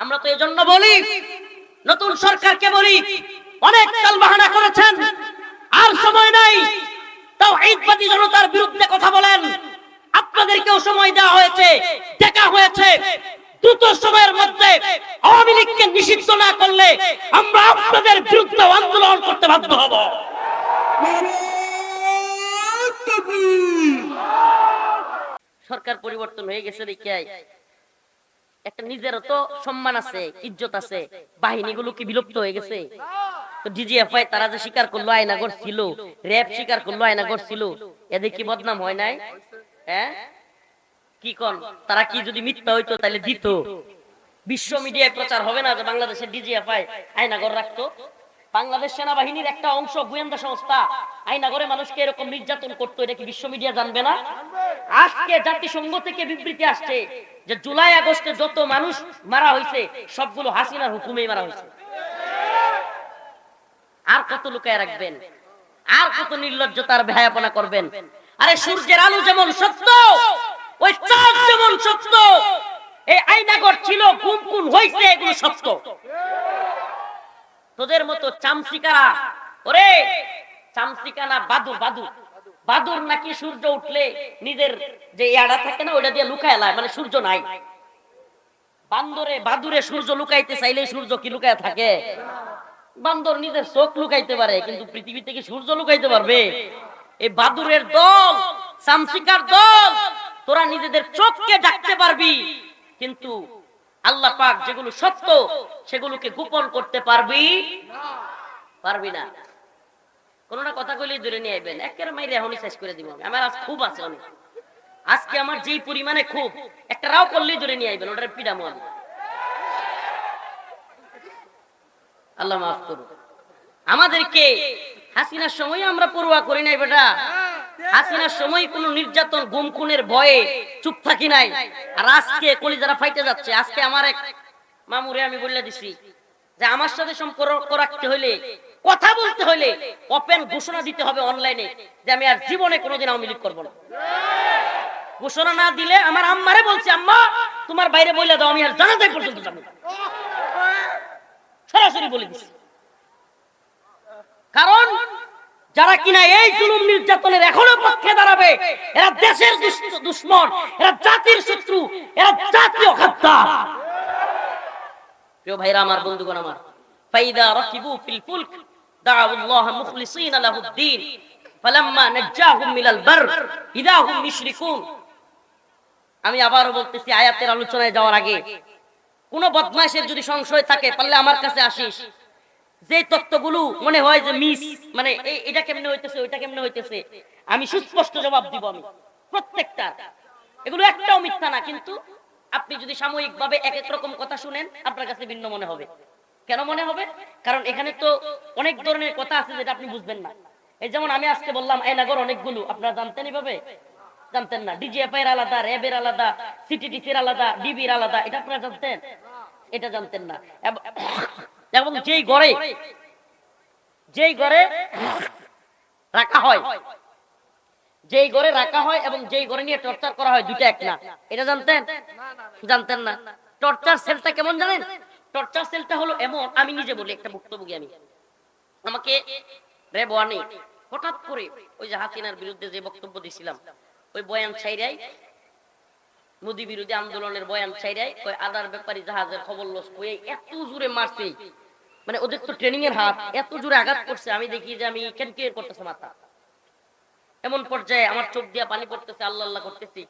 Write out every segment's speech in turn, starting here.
আমরা তো এজন্য বলি, নতুন সরকারকে বলি, অনেক কাল বাহানা করেছেন, আর সময় নাই। তাও ঈদবাদী জনতার বিরুদ্ধে কথা বলেন। আপনাদেরকেও সময় দেওয়া হয়েছে, দেখা হয়েছে। দ্রুত সময়ের মধ্যে আওয়ামী লীগকে নিষিদ্ধ না করলে আমরা আপনাদের বিরুদ্ধে আন্দোলন করতে বাধ্য হব। সরকার পরিবর্তন হয়ে গেছে দেখে একটা নিজেরও তো সম্মান আছে, ইজ্জত আছে। বাহিনীগুলো কি বিলুপ্ত হয়ে গেছে? তো তারা যে স্বীকার করল র্যাব স্বীকার করল এদের কি বদনাম হয় নাই? হ্যাঁ? কি তারা কি যদি মিথ্যা হইতো, তাহলে দিত। বিশ্ব মিডিয়ায় প্রচার হবে না যে বাংলাদেশের ডিজিএফআই আয়নাগর রাখতো? বাংলাদেশ সেনাবাহিনীর একটা অংশ, গোয়েন্দা সংস্থা আইনাগরে মানুষকে এরকম নির্যাতন করতো, এটা কি বিশ্ব মিডিয়া জানবে না? আজকে জাতিসংঘ থেকে বিবৃতি আসছে যে জুলাই আগস্টে যত মানুষ মারা হয়েছে, সবগুলো হাসিনার হুকুমেই মারা হয়েছে। আর কত লুকায় রাখবেন? আর কত নির্লজ্জতার ভয়াপনা করবেন? আরে সূর্যের আলো যেমন সত্য, ওই চাঁদ যেমন সত্য, এই আইনাগর ছিল, গুম গুম হয়েছে, এগুলো সত্য। তোদের মতো চামচিকারা, ওরে, চামচিকানা বাদু বাদুর বাদুর নাকি সূর্য উঠলে নিজের যে ইয়াড়া থাকে না ওটা দিয়ে লুকায় লায় মানে সূর্য নাই। বান্দরে, বাদুরে সূর্য লুকাইতে চাইলে সূর্য কি লুকায় থাকে? বান্দর নিজের চোখ লুকাইতে পারে, কিন্তু পৃথিবী থেকে সূর্য লুকাইতে পারবে? এই বাদুরের দল চামচিকার দল, তোরা নিজেদের চোখকে ডাকতে পারবি, কিন্তু আল্লাহ পাক যেগুলো সত্য, সেগুলোকে গোপন করতে পারবি? পারবি না। কোনটা কথা কইলেই দূরে নিয়ে আইবেন। একের মাইরে এখনই শেষ করে দিব আমার আজ খুব আছে অনেক। আজকে আমার যেই পরিমাণে খুব, একটা রাও করলেই দূরে নিয়ে আইবেন, ওটার পিডামো আমি আল্লাহ মাফ করুন আমাদেরকে হাসিনার সময় আমরা পড়ুয়া করি নাই বেটা। হাসিনার সময় কোন নির্যাতন গুম খুনের ভয়ে চুপ থাকি নাই। আর আজকে কলিজারা ফাইটে যাচ্ছে। আজকে আমার এক মামুরে আমি বলে দিছি যে আমার সাথে সম্পর্ক রাখতে হইলে, কথা বলতে হইলে ওপেন ঘোষণা দিতে হবে অনলাইনে যে আমি আর জীবনে কোনোদিন আওয়ামী লীগ করব না। ঘোষণা না দিলে আমার আম্মারে বলছে, আম্মা, তোমার বাইরে বলে দাও, আমি আর জানাতে পর্যন্ত যাব। সরাসরি বলে দিছি। কারণ যারা কিনা এই জুলুম নির্যাতনের এখনও পক্ষে দাঁড়াবে, এরা দেশের দুশ্মন, এরা জাতির শত্রু, এরা জাতীয় খাদ্দার প্রিয় ভাইরা আমার, বন্ধুগণ আমার। ফাইদা রাকিবু ফিল ফুলক দাউ আল্লাহ মুখলিসিন লাহুদ্দিন ফালাম্মা নাজ্জাহুম মিনাল বার, ইদা হুম ইউশরিকুন আমি আবারও বলতেছি, আয়াতের আলোচনায় যাওয়ার আগে, কোন বদমাইশের যদি সংশয় থাকে পারলে আমার কাছে আসিস। যে তত্ত্বগুলো মনে হয় যে মিস মানে এটা কেমনে হইতেছে, ওইটা কেমনে হইতেছে, আমি সুস্পষ্ট জবাব দিব আমি। প্রত্যেকটা। এগুলো একটাও মিথ্যা না, কিন্তু আপনি যদি সাময়িক ভাবে এক এক রকম কথা শুনেন, আপনার কাছে ভিন্ন মনে হবে। কেন মনে হবে? কারণ এখানে তো অনেক ধরনের কথা আছে যেটা আপনি বুঝবেন না। এই যেমন আমি আজকে বললাম এনাগর অনেকগুলো, আপনারা জানতেন এভাবে? জানতেন না। ডিজিএফআই এর আলাদা, র্যাবের আলাদা সিটিটিসির আলাদা, ডিবির আলাদা, এটা আপনারা জানতেন? এটা জানতেন না। এবং যেই ঘরে যেই ঘরে রাখা হয় যেই ঘরে রাখা হয় এবং যেই ঘরে নিয়ে টর্চার করা হয় দুটো এক না। এটা জানতেন? জানতেন না। টর্চার সেলটা কেমন জানেন? টর্চার সেলটা হলো এমন, আমি নিজে বলি একটা ভুক্তভোগী আমি। আমাকে রেব ওয়ানে হঠাৎ করে ওই যে বিরুদ্ধে যে বক্তব্য দিছিলাম, ওই বয়ান ছাইরাই মোদি বিরোধী আন্দোলনের বয়ান ছাইরাই ওই আদার ব্যাপারী জাহাজের খবর লস হয়ে এত জোরে মারছে। মানে ওদের তো ট্রেনিং এর হাত, এত জোরে আঘাত করছে, আমি দেখি যে আমি কেন কে করতেছে মাথা। এমন পর্যায়ে আমার চোখ দিয়া পানি পড়তেছে, আল্লাহ আল্লাহ করতেছি।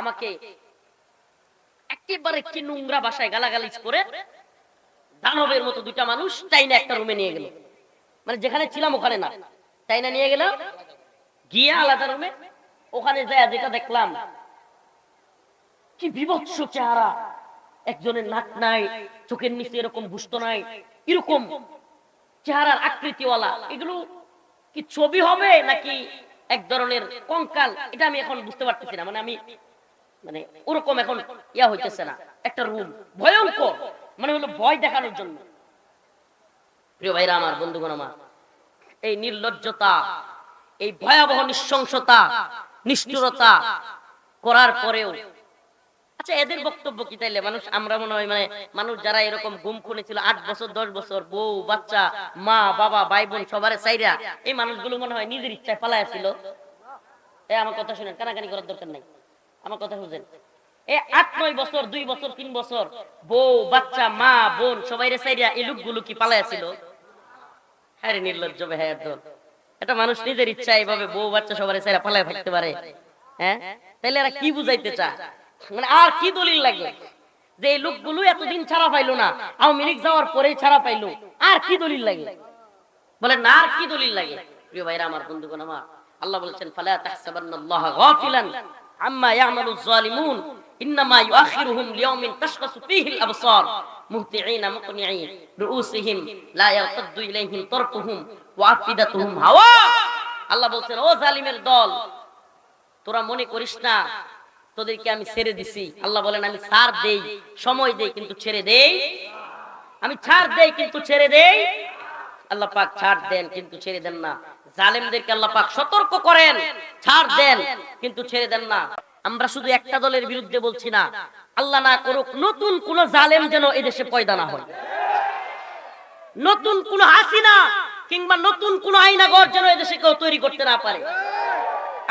আমাকে একেবারে কি নোংরা বাসায় গালাগালিজ করে দানবের মতো দুটা মানুষ চাইনা একটা রুমে নিয়ে গেল। মানে যেখানে ছিলাম ওখানে না। চাইনা নিয়ে গেলাম, গিয়ে আলাদা রুমে, ওখানে যায় যেটা দেখলাম, কি বিভৎস চেহারা। একজনের নাক নাই, চোখের নিচে এরকম বুঝতো নাই, এরকম চেহারার আকৃতিওয়ালা। এগুলো কি ছবি হবে নাকি এক ধরনের কঙ্কাল, এটা আমি এখন বুঝতে পারতেছি না। মানে আমি মানে ওরকম এখন ইয়া হইতেছে না, একটা রুম ভয়ঙ্কর মানে হলো ভয় দেখানোর জন্য। প্রিয় ভাইরা আমার, বন্ধুগণ আমার, এই নির্লজ্জতা, এই ভয়াবহ নিঃশংসতা, নিষ্ঠুরতা করার পরেও আচ্ছা এদের বক্তব্য কি তাইলে? মানুষ, আমরা মনে হয় মানে মানুষ যারা এরকম গুম খুনে ছিল, আট বছর, দশ বছর, বউ, বাচ্চা, মা, বাবা ভাই বোন সবার চাইরা এই মানুষগুলো মনে হয় নিজের ইচ্ছায় পালায় ছিল। এ, আমার কথা শুনেন, কানাকানি করার দরকার নাই। আমার কথা শুনছেন আট, নয় বছর, দুই বছর, তিন বছর, বউ, বাচ্চা, মা, বোন সবাই এই লোকগুলো কি পালায় ছিল? হ্যাঁ রে, নির্লজ্জ দল এটা মানুষ নিজের ইচ্ছা এইভাবে বউ, বাচ্চা সবার চাইরা পালায় থাকতে পারে। হ্যাঁ? তাইলে এরা কি বুঝাইতে চায়? মানে আর কি দলিল লাগে? যে লোকগুলো এতদিন ছাড়া পাইলো না, আওয়ামী লীগ যাওয়ার পরেই ছাড়া পাইলো, আর কি দলিল লাগে? বলেন না আর কি দলিল লাগে? প্রিয় ভাইরা, আমার বন্ধুগণ আমার, আল্লাহ বলেছেন, ফালা তাহসাবান্নাল্লাহ গাফিলান আম্মা ইয়ামালুজ জালিমুন ইন্নামা ইউআখিরুহুম লিয়াউমিন তাশখাসু ফীহিল আবসার মুহতিঈনা মুকনিঈন রুউসিহিম লা ইয়ারতাদ্দু ইলাইহিম তারকুহুম ওয়া আফিদাতুহুম হাওয়া। আল্লাহ বলছেন, ও জালিমের দল, তোরা মনে করিস না তোদেরকে আমি ছেড়ে দিছি। আল্লাহ বলেন, আমি ছাড় দেই, সময় দেই, কিন্তু ছেড়ে দেই। আমি ছাড় দেই, কিন্তু ছেড়ে দেই? আল্লাহ পাক, ছাড় দেন, কিন্তু ছেড়ে দেন না। জালেমদেরকে আল্লাহ পাক সতর্ক করেন, ছাড় দেন, কিন্তু ছেড়ে দেন না। আমরা শুধু একটা দলের বিরুদ্ধে বলছি না, আল্লাহ না করুক নতুন কোন জালেম যেন এদেশে পয়দা না হয়। নতুন কোন হাসিনা কিংবা নতুন কোন আইনাগর যেন এদেশে কেউ তৈরি করতে না পারে।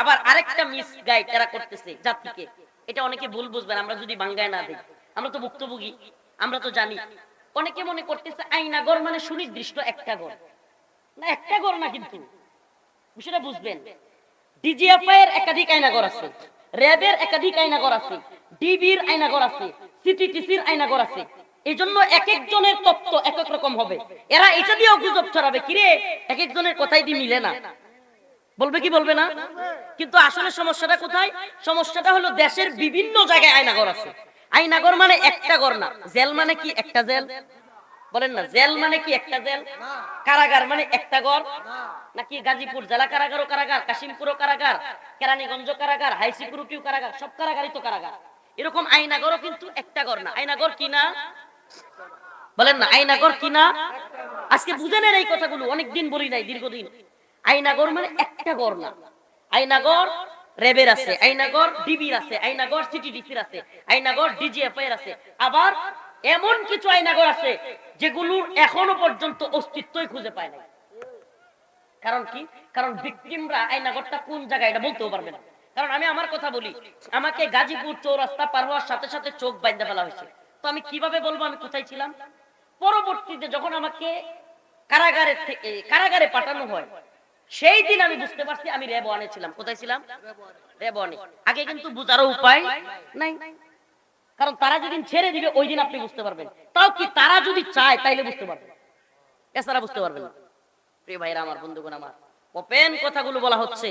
আবার আরেকটা মিস গাইড এরা করতেছে জাতিকে। এটা অনেকে ভুল বুঝবেন, আমরা যদি বাঙ্গায় না দিই। আমরা তো ভুক্তভোগী, আমরা তো জানি। অনেকে মনে করতেছে আইনাগর মানে সুনির্দিষ্ট একটা গড়। না, একটা গড় না কিন্তু। বিষয়টা বুঝবেন। ডিজিএফআই এর একাধিক আইনাগর আছে। র্যাবের একাধিক আইনাগর আছে। ডিবির আইনাগর আছে। সিটিটিসির আইনাগর আছে। এই জন্য এক একজনের তত্ত্ব এক এক রকম হবে। এরা এটা দিয়েও গুজব ছড়াবে, কিরে, এক একজনের কথাই দিয়ে মিলে না? বলবে কি বলবে না? কিন্তু আসলে সমস্যাটা কোথায়? সমস্যাটা হলো দেশের বিভিন্ন জায়গায় আইনাগর আছে। আইনাগর মানে একটা গর না। জেল মানে কি একটা জেল? বলেন না, জেল মানে কি একটা জেল? কারাগার মানে একটা গড় নাকি গাজীপুর জেলা কারাগারও কারাগার, কাশিমপুরও কারাগার, কেরানীগঞ্জ কারাগার হাই সিকিউরিটিও কারাগার, সব কারাগারই তো কারাগার। এরকম আইনাগরও কিন্তু একটা গড় না। আইনাগর কি না? বলেন না আইনাগর কি না? আজকে বুঝে নেন এই কথাগুলো, অনেকদিন বলি নাই, দীর্ঘদিন। আইনাগর মানে একটা গড় না। আইনাগর রেবের আছে, আইনাগর ডিবির আছে, আইনাগর সিটিডিসির আছে, আইনাগর ডিজিএফআই এর আছে। আবার এমন কিছু আইনাগর আছে যেগুলোর এখনও পর্যন্ত অস্তিত্বই খুঁজে পায় নাই। কারণ কি? কারণ ভিকটিমরা আইনাগরটা কোন জায়গায়, এটা বলতেও পারবে না। কারণ আমি আমার কথা বলি, আমাকে গাজীপুর চৌরাস্তা পার হওয়ার সাথে সাথে চোখ বাইন্ধে ফেলা হয়েছে। তো আমি কীভাবে বলব আমি কোথায় ছিলাম? পরবর্তীতে যখন আমাকে কারাগারে থেকে কারাগারে পাঠানো হয় সেই দিন আমি বুঝতে পারছি, আমি রেব ওয়ানে ছিলাম। কোথায় ছিলাম? রেব ওয়ানে আগে কিন্তু বুঝারও উপায় নাই। কারণ তারা যেদিন ছেড়ে দিবে, ওই দিন আপনি বুঝতে পারবেন। তাও কি তারা যদি চায়, তাইলে বুঝতে পারবেন। এছাড়া বুঝতে পারবেন না। প্রিয় ভাইরা আমার বন্ধুগণ, আমার ওপেন কথাগুলো বলা হচ্ছে।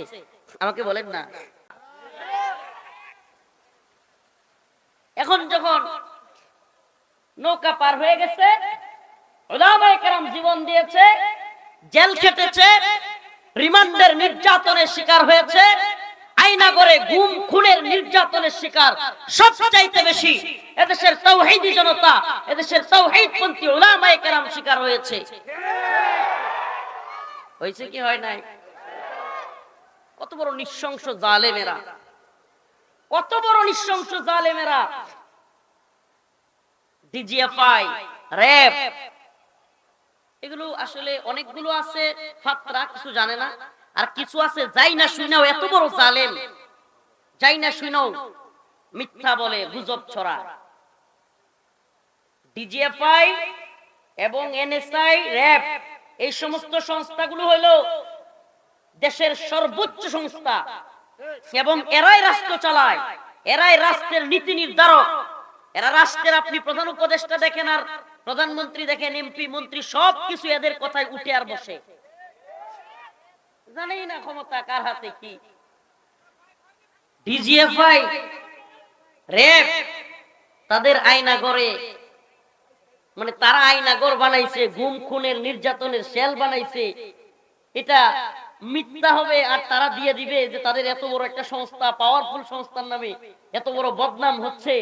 আমাকে বলেন না। এখন যখন নৌকা পার হয়ে গেছে জীবন দিয়েছে, জেল খেটেছে রিমান্ডের নির্যাতনের শিকার হয়েছে। আইনা করে গুম, খুনের নির্যাতনের শিকার সবচাইতে বেশি এদেশের তৌহিদি জনতা, এদেশের তৌহিদপন্থী ওলামায়ে কেরাম শিকার হয়েছে। হয়েছে কি হয় নাই? কত বড় নিঃশংস জালেমেরা। কত বড় নিঃশংস জালেমেরা। ডিজিএফআই, র্যাব এগুলো আসলে অনেকগুলো আছে, ফাতরা, কিছু জানে না। আর কিছু আছে, যাই না শুনাও এত বড় জালেম। যাই না শুনাও মিথ্যা বলে, গুজব ছড়া। ডিজিএফআই এবং এনএসআই, র্যাব, এই সমস্ত সংস্থাগুলো হলো দেশের সর্বোচ্চ সংস্থা। এবং এরাই রাষ্ট্র চালায়, এরাই রাষ্ট্রের নীতি নির্ধারক। এরা রাষ্ট্রের আপনি প্রধান উপদেষ্টা দেখেন আর প্রধানমন্ত্রী দেখেন, এমপি, মন্ত্রী সব কিছু এদের কথায় উঠে আর বসে। জানেই না ক্ষমতা কার হাতে কি। ডিজিএফআই র্যাব তাদের আয়না করে মানে তারা আইনাগর বানাইছে, গুম, খুনের, নির্যাতনের সেল বানাইছে। এটা মিথ্যা হবে আর তারা দিয়ে দিবে যে তাদের এত বড় একটা সংস্থা পাওয়ারফুল সংস্থার নামে এত বড় বদনাম হচ্ছে।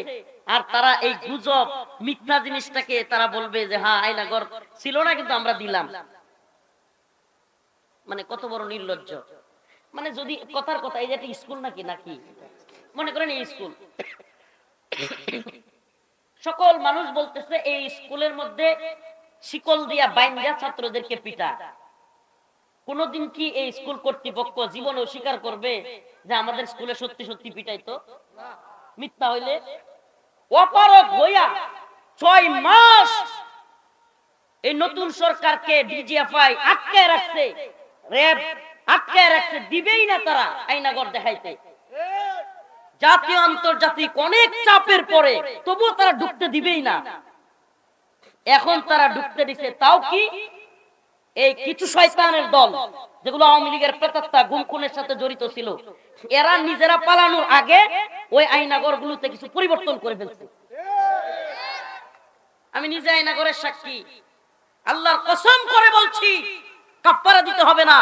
আর তারা এই গুজব, মিথ্যা জিনিসটাকে তারা বলবে যে হ্যাঁ আইনাগর ছিল না, কিন্তু আমরা দিলাম। মানে কত বড় নির্লজ্জ। মানে যদি কথার কথা, এই যে একটা স্কুল নাকি নাকি? মনে করেন এই স্কুল। সকল মানুষ বলতেছে, এই স্কুলের মধ্যে শিকল দিয়া বাইন্দা ছাত্রদেরকে পিটা। কোনদিন কি এই স্কুল কর্তৃপক্ষ জীবনে স্বীকার করবে যে আমাদের স্কুলে সত্যি সত্যি পিটাইতো? মিথ্যা হইলে? অপারক হইয়া ছয় মাস এই নতুন সরকারকে ডিজিএফআই আটকে রাখছে, র্যাব আটকে রাখছে, দিবেই না তারা আইনাগর দেখাইতে। জাতীয় আন্তর্জাতিক অনেক চাপের পরে তবুও তারা ঢুকতে দিবেই না। এখন তারা ঢুকতে দিছে, তাও কি? এই কিছু শয়তানের দল, যেগুলো আওয়ামী লীগের প্রেতাত্মা গুম খুনের সাথে জড়িত ছিল, এরা নিজেরা পালানোর আগে ওই আইনাগর গুলোতে কিছু পরিবর্তন করে ফেলছে। আমি নিজে আইনাগরের সাক্ষী। আল্লাহর কসম করে বলছি কাপ্পারা দিতে হবে না।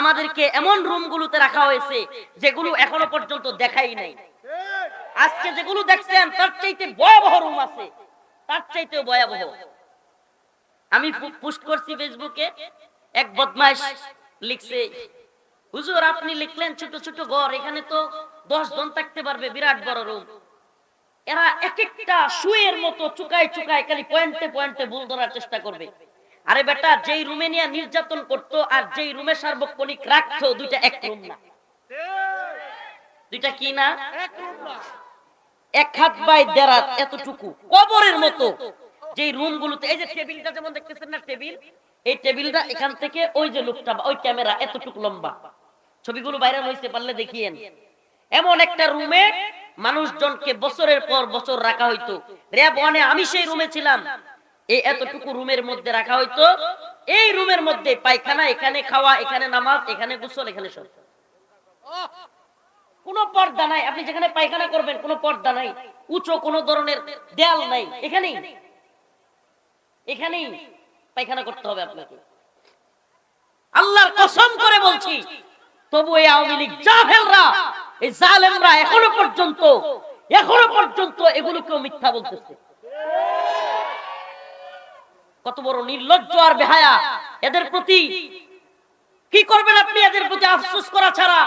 আমাদেরকে এমন রুম গুলোতে রাখা হয়েছে, যেগুলো এখনও পর্যন্ত দেখাই নাই। আজকে যেগুলো দেখছেন, তার চাইতে ভয়াবহ রুম আছে। তার চাইতেও ভয়াবহ। আমি পোস্ট করছি ফেসবুকে এক বদমাইশ লিখছে, হুজুর, আপনি লিখলেন ছোট ছোট ঘর, এখানে তো দশ জন থাকতে পারবে, বিরাট বড় রুম এরা এক একটা শুয়ের মতো চুকায় চুকায় খালি পয়েন্টে পয়েন্টে ভুল ধরার চেষ্টা করবে। আরে বেটা, যেই রুমে নিয়ে নির্যাতন করতো আর যেই রুমে সার্বক্ষণিক রাখতো, দুইটা এক রুম না। দুইটা কি না? এক হাত বাই দেড়াত এতটুকু, কবরের মতো। যে রুম গুলোতে এই যে টেবিলটা যেমন দেখতেছেন না টেবিল, এই টেবিলটা এখান থেকে ওই যে লোকটা, ওই ক্যামেরা এতটুকু লম্বা। ছবিগুলো ভাইরাল হয়েছে পারলে দেখিয়েন। এমন একটা রুমে মানুষজনকে বছরের পর বছর রাখা হইতো। র্যাব ওয়ানে আমি সেই রুমে ছিলাম। এই এতটুকু রুমের মধ্যে রাখা হইতো। এই রুমের মধ্যে পায়খানা, এখানে খাওয়া, এখানে নামাজ, এখানে গোসল, এখানে সব। কোনো পর্দা নাই। আপনি যেখানে পায়খানা করবেন, কোনো পর্দা নাই। উঁচু কোনো ধরনের দেয়াল নাই। এখানেই। এখানেই পায়খানা করতে হবে আপনাকে। আল্লাহর কসম করে বলছি তবু এই আওয়ামী লীগ জাহেলরা এই জালেমরা এখনও পর্যন্ত এখনও পর্যন্ত এগুলোকেও মিথ্যা বলতেছে। কত বড় নির্লজ্জ আর বেহায়া। এদের প্রতি কি করবেন আপনি? এদের প্রতি আফসোস করা ছাড়া।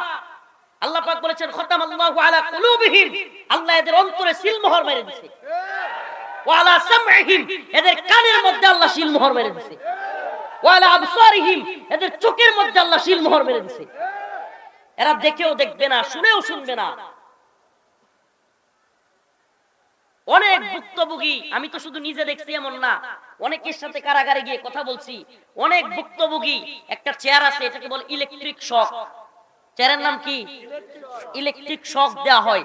আল্লাহ পাক বলেছেন খতাম আল্লাহু আলা কুলুবিহিম। আল্লাহ এদের অন্তরে সিলমোহর মেরে দিয়েছে। ওয়ালা সামঈহিম, এদের কানের মধ্যে আল্লাহ সিলমোহর মেরে দিয়েছে ওয়ালা এদের চোখের মধ্যে আল্লাহ সিলমোহর মেরে দিয়েছে এরা দেখেও দেখবে না, শুনেও শুনবে না। অনেক ভুক্তভোগী, আমি তো শুধু নিজে দেখছি এমন না, অনেকের সাথে কারাগারে গিয়ে কথা বলছি। অনেক ভুক্তভোগী, একটা চেয়ার আছে, এটাকে বলে ইলেকট্রিক শক। চেয়ারের নাম কি? ইলেকট্রিক শক দেওয়া হয়।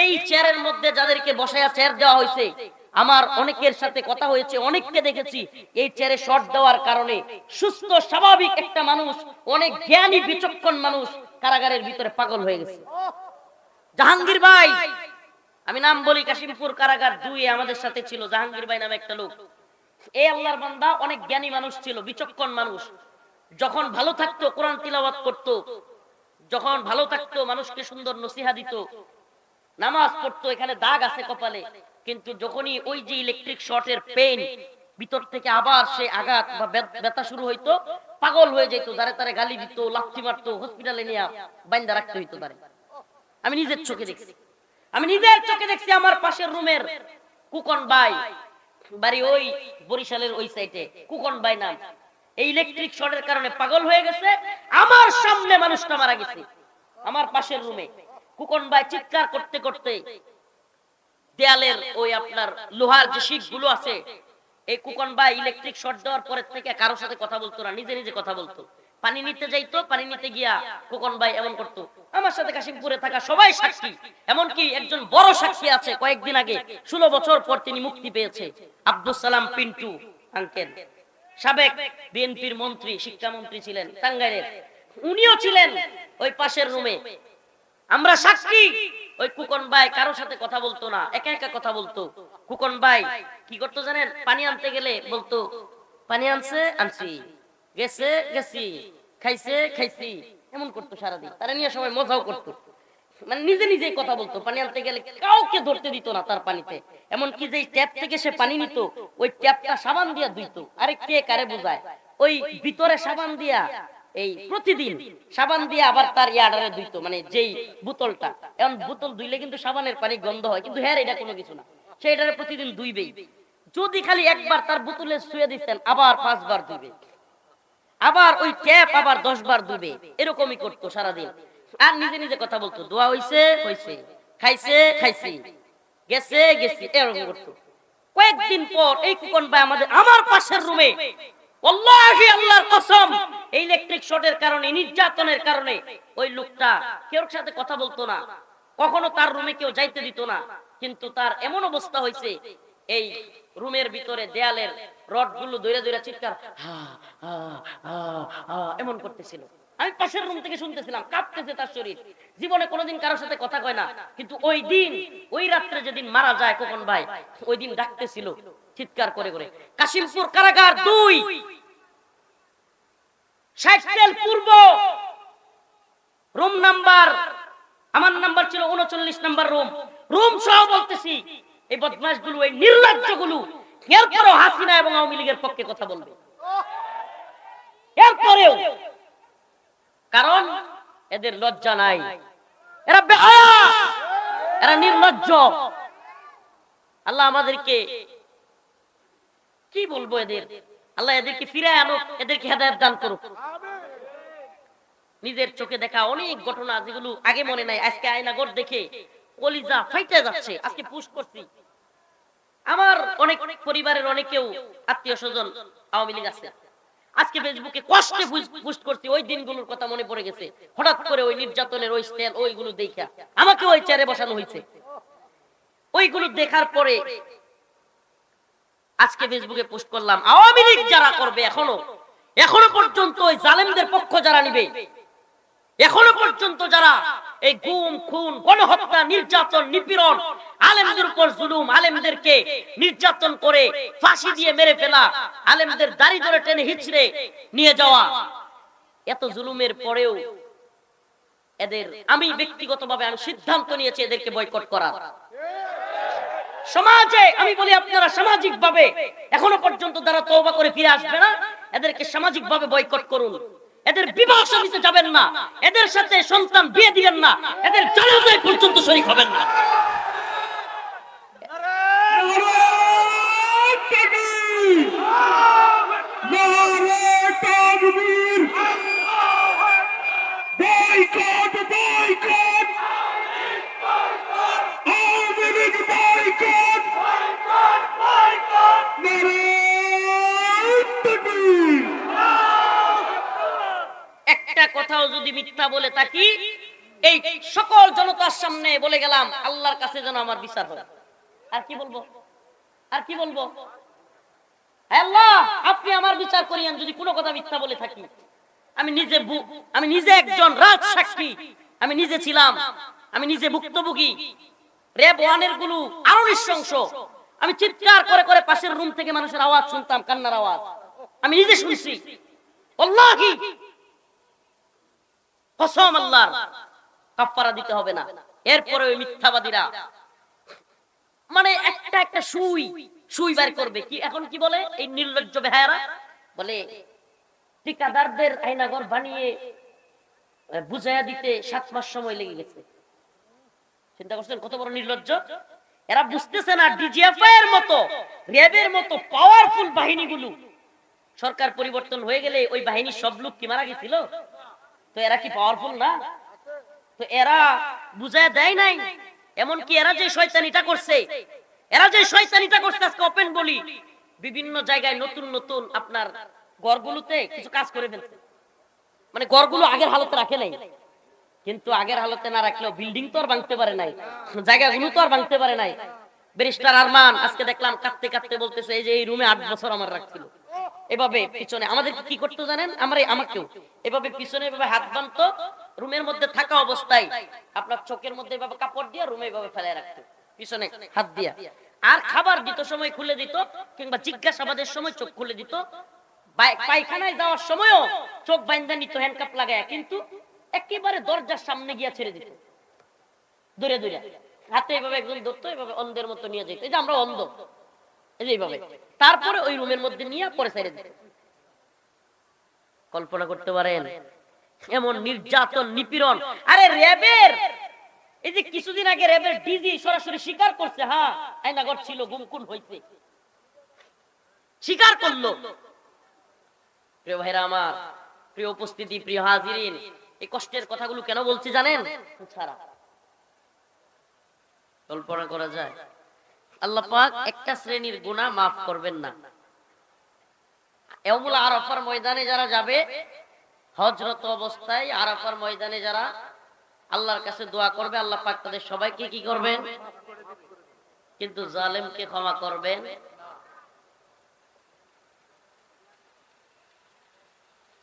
এই চেয়ারের মধ্যে যাদেরকে বসায়া চেয়ার দেওয়া হয়েছে আমার অনেকের সাথে কথা হয়েছে, অনেককে দেখেছি, এই চেয়ারে শর্ট দেওয়ার কারণে। সুস্থ, স্বাভাবিক একটা মানুষ, অনেক জ্ঞানী, বিচক্ষণ মানুষ কারাগারের ভিতরে পাগল হয়ে গেছে। জাহাঙ্গীর ভাই, আমি নাম বলি কাশিমপুর কারাগার দুই আমাদের সাথে ছিল, জাহাঙ্গীর ভাই নামে একটা লোক। এই আল্লাহর বান্দা অনেক জ্ঞানী মানুষ ছিল, বিচক্ষণ মানুষ। যখন ভালো থাকতো, কোরআন তিলাওয়াত করত, যখন ভালো থাকতো, মানুষকে সুন্দর নসিহা দিত, নামাজ পড়তো, এখানে দাগ আছে কপালে। কিন্তু যখনই ওই যে ইলেকট্রিক শর্টের পেন ভিতর থেকে আবার সে আঘাত বা ব্যথা শুরু হইতো, পাগল হয়ে যেত দাঁড়ে তারে গালি দিত, লাথি মারতো হসপিটালে নিয়ে বাইন্দা রাখতে হইতো দাঁড়ে আমি নিজের চোখে দেখছি। আমি নিজের চোখে দেখছি আমার পাশের রুমের কুকন ভাই। বাড়ি ওই বরিশালের ওই সাইডে কুকন ভাই নাম। এই ইলেকট্রিক শর্টের কারণে পাগল হয়ে গেছে, আমার সামনে মানুষটা মারা গেছে। আমার পাশের রুমে। কুকন ভাই চিৎকার করতে করতে দেয়ালের ওই আপনার লোহার যে শীটগুলো আছে, এই কুকন ভাই ইলেকট্রিক শর্ট দেওয়ার পরের থেকে কারোর সাথে কথা বলতো না, নিজে নিজে কথা বলতো। পানি নিতে যাইতো, পানি নিতে গিয়া কুকন ভাই এমন করতো। আমার সাথে কাশিমপুরে থাকা সবাই সাক্ষী, এমনকি একজন বড় সাক্ষী আছে, কয়েকদিন আগে, ষোলো বছর পর তিনি মুক্তি পেয়েছে আব্দুল সালাম পিন্টু আঙ্কেল। সাবেক বিএনপির মন্ত্রী, শিক্ষামন্ত্রী ছিলেন, টাঙ্গাইলের। উনিও ছিলেন ওই পাশের রুমে আমরা সাক্ষী। ওই কুকন ভাই কারোর সাথে কথা বলতো না, একা একা কথা বলতো। কুকন ভাই, কি করতো জানেন? পানি আনতে গেলে বলতো, পানি আনছে, আনছি। গেছে, গেছি। খাইছে, খাইছি। এমন করতো সারাদিন। তারা নিয়ে সবাই মজাও করতো। মানে নিজে নিজে কথা বলতো। পানি আনতে গেলে কাউকে ধরতে দিত না তার পানিতে। এমন কি যে ট্যাপ থেকে সে পানি নিত, ওই ট্যাপটা সাবান দিয়া ধুইতো। আরে কে কারে বোঝায়? ওই ভিতরে সাবান দিয়া এই প্রতিদিন সাবান দিয়ে আবার তার ইয়াডারে ধুইতো মানে যেই বোতলটা। এখন বোতল ধুইলে কিন্তু সাবানের পানি গন্ধ হয়, কিন্তু হ্যাঁ এটা কোনো কিছু না। সে এটারে প্রতিদিন ধুইবেই। যদি খালি একবার তার বোতলে শুয়ে দিচ্ছেন আবার পাঁচবার ধুইবে। আবার ওই ট্যাপ আবার দশ বার ধুবে এরকমই করতো সারাদিন। আর নিজে নিজে কথা বলতো, দোয়া হইছে হইছে। খাইছে, খাইছি। গেছে, গেছি, এরকম করতো। কয়েকদিন পর এই কুকন ভাই আমাদের আমার পাশের রুমে কারণে ওই লোকটা কেউ সাথে কথা বলতো না, কখনো তার রুমে কেউ যাইতে দিত না, কিন্তু তার এমন অবস্থা হয়েছে, এই রুমের ভিতরে দেয়ালের রডগুলো দৈরা দৈরা চিৎকার এমন করতেছিল। আমি পাশের রুম থেকে শুনতেছিলাম, কাঁপতেছে তার শরীর। জীবনে কোনোদিন কারোর সাথে কথা কয় না। কিন্তু ওই দিন, ওই রাত্রে যেদিন মারা যায় কখন ভাই, ওই দিন ডাকতেছিল, চিৎকার করে করে, কাশিমপুর কারাগার দুই পূর্ব রুম নাম্বার আমার নাম্বার ছিল উনচল্লিশ নাম্বার রুম রুম সহ বলতেছি, এই বদমাসগুলো এই নির্লজ্জগুলো এরপরেও হাসিনা এবং আওয়ামী লীগের পক্ষে কথা বলবে। এরপরেও কারণ এদের লজ্জা নাই। এরা এরা নির্লজ্জ। আল্লাহ আমাদেরকে কি বলব এদের? আল্লাহ এদেরকে ফিরে আনো এদেরকে হেদায়ত দান করুক। নিজের চোখে দেখা অনেক ঘটনা যেগুলো আগে মনে নাই, আজকে আয়নাগর দেখে কলিজা ফাইটে যাচ্ছে, আজকে পুশ করছি। আমার অনেক অনেক পরিবারের অনেকেও আত্মীয় স্বজন আওয়ামী লীগ আছে। আজকে ফেসবুকে কষ্টে পোস্ট করছি, ওই দিনগুলোর কথা মনে পড়ে গেছে। হঠাৎ করে ওই নির্যাতনের ওই স্টাইল ওইগুলো দেখা আমাকে ওই চেয়ারে বসানো হয়েছে। ওইগুলো দেখার পরে আজকে ফেসবুকে পোস্ট করলাম, আওয়ামী লীগ যারা করবে এখনও এখনও পর্যন্ত ওই জালেমদের পক্ষ যারা নিবে, এখনও পর্যন্ত যারা এই গুম, খুন, গণহত্যা, নির্যাতন, নিপীড়ন আলেমদের উপর জুলুম, আলেমদেরকে নির্যাতন করে ফাঁসি দিয়ে মেরে ফেলা, আলেমদের দাড়ি ধরে টেনে হিচড়ে নিয়ে যাওয়া। এত জুলুমের পরেও এদের আমি ব্যক্তিগতভাবে আমি সিদ্ধান্ত নিয়েছি এদেরকে বয়কট করার সমাজে, আমি বলি আপনারা সামাজিক ভাবে এখনও পর্যন্ত যারা তওবা করে ফিরে আসবে না, এদেরকে সামাজিক ভাবে বয়কট করুন। এদের বিবাহ সমিতি যাবেন না, এদের সাথে সন্তান বিয়ে দিবেন না, এদের জানাজায় পর্যন্ত শরীক হবেন না। মিথ্যা বলে থাকি এই সকল জনতার সামনে বলে গেলাম, আল্লাহর কাছে যেন আমার বিচার হয়। আর কি বলব? আর কি বলব? আল্লাহ, আপনি আমার বিচার করিয়েন, যদি কোনো কথা মিথ্যা বলে থাকি। আমি নিজে আমি নিজে একজন রাজ সাক্ষী আমি নিজে ছিলাম, আমি নিজে ভুক্তভোগী রেব ওয়ানেরগুলো আরও নৃশংস। আমি চিৎকার করে করে পাশের রুম থেকে মানুষের আওয়াজ শুনতাম, কান্নার আওয়াজ। আমি নিজে শুনছি। আল্লাহি কসম আল্লাহর। কাফারা দিতে হবে না। এরপরে ওই মিথ্যাবাদীরা। মানে একটা একটা সুই সুই বার করবে। কি এখন কি বলে? এই নির্লজ্জ বেহায়ারা। বলে, ঠিকাদারদের আইনাগর বানিয়ে বুঝাইয়া দিতে সাত মাস সময় লেগে গেছে। চিন্তা করছেন কত বড় নির্লজ্জ? এরা বুঝতেছে না ডিজিএফআই এর মতো, র্যাবের মতো পাওয়ারফুল বাহিনীগুলো। সরকার পরিবর্তন হয়ে গেলে ওই বাহিনীর সব লোক কি মারা গেছিল? তো এরা কি পাওয়ারফুল না? তো এরা বুঝায় দেয় নাই? এমন কি এরা যে শয়তানিটা করছে, এরা যে শয়তানিটা করছে আজকে ওপেন বলি, বিভিন্ন জায়গায় নতুন নতুন আপনার ঘরগুলোতে কিছু কাজ করে ফেলছে। মানে ঘরগুলো আগের হালতে রাখে নাই। কিন্তু আগের হালতে না রাখলেও বিল্ডিং তো আর ভাঙতে পারে নাই, জায়গাগুলো তো আর ভাঙতে পারে নাই। ব্যারিস্টার আরমান আজকে দেখলাম কাঁদতে কাঁদতে বলতেছে, এই যে এই রুমে আট বছর আমার রাখছিল। এভাবে পিছনে, আমাদের কি করতে জানেন? আমরা আমাকেও। এভাবে পিছনে এভাবে হাত বানতো রুমের মধ্যে থাকা অবস্থায় আপনার চোখের মধ্যে এভাবে কাপড় দিয়ে রুমে এভাবে ফেলে রাখতো, পিছনে হাত দিয়া। আর খাবার দিত সময় খুলে দিত, কিংবা জিজ্ঞাসাবাদের সময় চোখ খুলে দিত। পায়খানায় যাওয়ার সময়ও চোখ বাইন্দা নিত হ্যান্ডকাপ লাগায় কিন্তু একেবারে দরজার সামনে গিয়া ছেড়ে দিত। দূরে দূরে। হাতে এভাবে একজন ধরতো, এভাবে অন্ধের মতো নিয়ে যেত এই যে আমরা অন্ধ। এই যে এইভাবে। তারপরে ওই রুমের মধ্যে নিয়ে পরে ছেড়ে দিত কল্পনা করতে পারেন, এমন নির্যাতন, নিপীড়ন। আরে র্যাবের, এই যে কিছুদিন আগে র্যাবের ডিজি সরাসরি স্বীকার করছে হ্যাঁ আয়নাগর ছিল গুমকুন হইতে স্বীকার করল। প্রিয় ভাইরা আমার, প্রিয় উপস্থিতি, প্রিয় হাজিরিন, এই কষ্টের কথাগুলো কেন বলছি জানেন? ছাড়া। কল্পনা করা যায়। আল্লাহ পাক একটা শ্রেণির গুনাহ মাফ করবেন না। এমুল আরাফার ময়দানে যারা যাবে হজরত অবস্থায় আরাফার ময়দানে যারা আল্লাহর কাছে দোয়া করবে, আল্লাহ পাক তাদের সবাইকে কি করবেন? কিন্তু জালেমকে ক্ষমা করবেন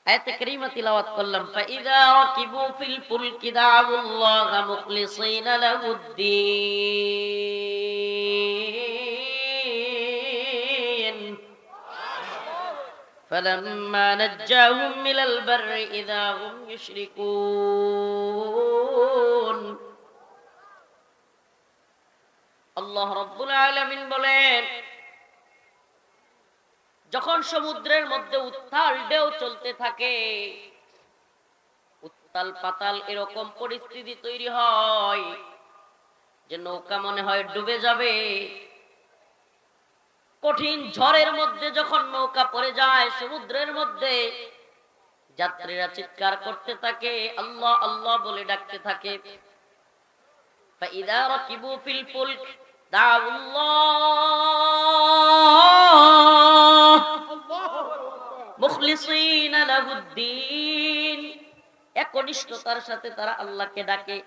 আয়াতে করলাম فلما نجاهم إلى البر إذا هم يشركون আল্লাহ রব্বুল আলামিন বলেন যখন সমুদ্রের মধ্যে উত্তাল ঢেউ চলতে থাকে উত্তাল পাতাল এরকম পরিস্থিতি তৈরি হয় যে নৌকা মনে হয় ডুবে যাবে কঠিন ঝড়ের মধ্যে যখন নৌকা পড়ে যায়, সমুদ্রের মধ্যে যাত্রীরা চিৎকার করতে থাকে, আল্লাহ আল্লাহ বলে ডাকতে থাকে। একনিষ্ঠতার সাথে তারা আল্লাহকে ডাকে।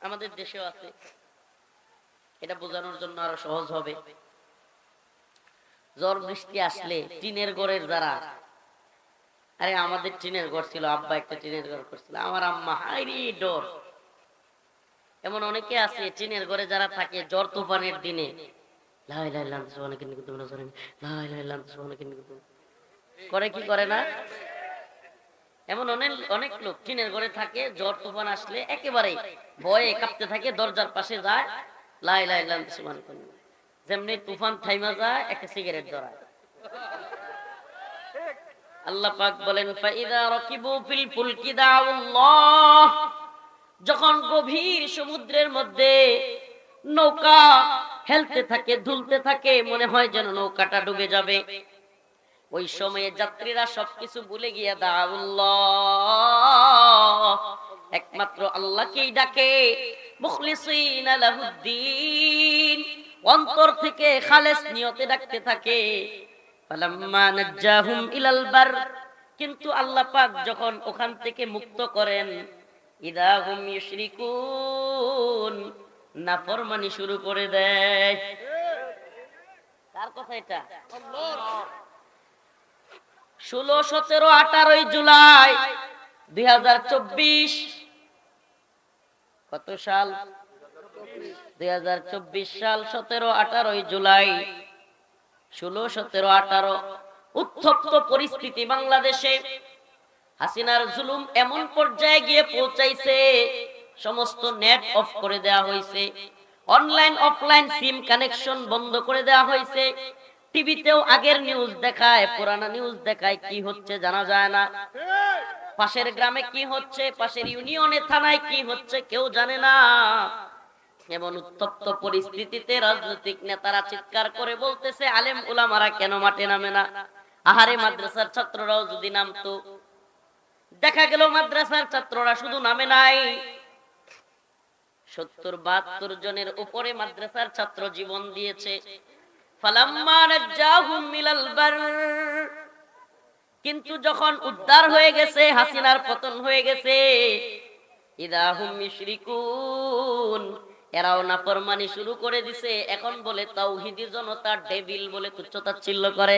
আমাদের দেশেও আছে। এটা বোঝানোর জন্য আরও সহজ হবে। ঝড় বৃষ্টি আসলে টিনের ঘরের যারা আরে, আমাদের টিনের ঘর ছিল, আব্বা একটা টিনের ঘর করছিল। আমার আম্মা হাইরি ডর। এমন অনেকে আছে, টিনের ঘরে যারা থাকে, জ্বর তুফানের দিনে। করে কি করে না? এমন অনেক অনেক লোক টিনের ঘরে থাকে, জ্বর তুফান আসলে একেবারে ভয়ে কাঁপতে থাকে, দরজার পাশে যায়। লাই লাই যেমনি তুফান থাইমা যায়, একটা সিগারেট ধরায়। আল্লাহ পাক বলেন, ফাইদা ফিল ফুলকি দাউল্লাহ। যখন গভীর সমুদ্রের মধ্যে নৌকা হেলতে থাকে দুলতে থাকে, মনে হয় যেন নৌকাটা ডুবে যাবে। ওই সময়ে যাত্রীরা সবকিছু ভুলে গিয়ে দাউল্লাহ। একমাত্র আল্লাহকেই ডাকে। অন্তর থেকে খালেস নিয়তে ডাকতে থাকে। ফালাম্মা নাজ্জাহুম ইলাল বার। কিন্তু আল্লাহ পাক যখন ওখান থেকে মুক্ত করেন, ইদা হুম ইউশরিকুন নাফরমানি শুরু করে দেয়। কথা এটা? ষোলো, সতেরো, আঠারোই জুলাই দুই হাজার চব্বিশ। কত সাল? দুই সাল সতেরো আঠারোই জুলাই, ষোলো সতেরো আঠারো। উত্তপ্ত পরিস্থিতি বাংলাদেশে। হাসিনার জুলুম এমন পর্যায়ে গিয়ে পৌঁছাইছে, সমস্ত নেট অফ করে দেওয়া হয়েছে অনলাইন, অফলাইন সিম কানেকশন বন্ধ করে দেওয়া হয়েছে টিভিতেও আগের নিউজ দেখায়, পুরানা নিউজ দেখায়, কি হচ্ছে জানা যায় না। পাশের গ্রামে কি হচ্ছে, পাশের ইউনিয়নে, থানায় কি হচ্ছে কেউ জানে না। এমন উত্তপ্ত পরিস্থিতিতে রাজনৈতিক নেতারা চিৎকার করে বলতেছে, আলেম উলামারা কেন মাঠে নামে না? আহারে মাদ্রাসার ছাত্ররাও যদি নামতো? দেখা গেল মাদ্রাসার ছাত্ররা শুধু নামে নাই। সত্তর বাহাত্তর জনের উপরে মাদ্রাসার ছাত্র জীবন দিয়েছে। ফালাম্মা নাজ্জাহুম মিলাল বার কিন্তু যখন উদ্ধার হয়ে গেছে, হাসিনার পতন হয়ে গেছে এরাও নাফরমানি শুরু করে দিছে। এখন বলে, তাওহিদি জনতা ডেভিল বলে তুচ্ছতাচ্ছিল্য করে।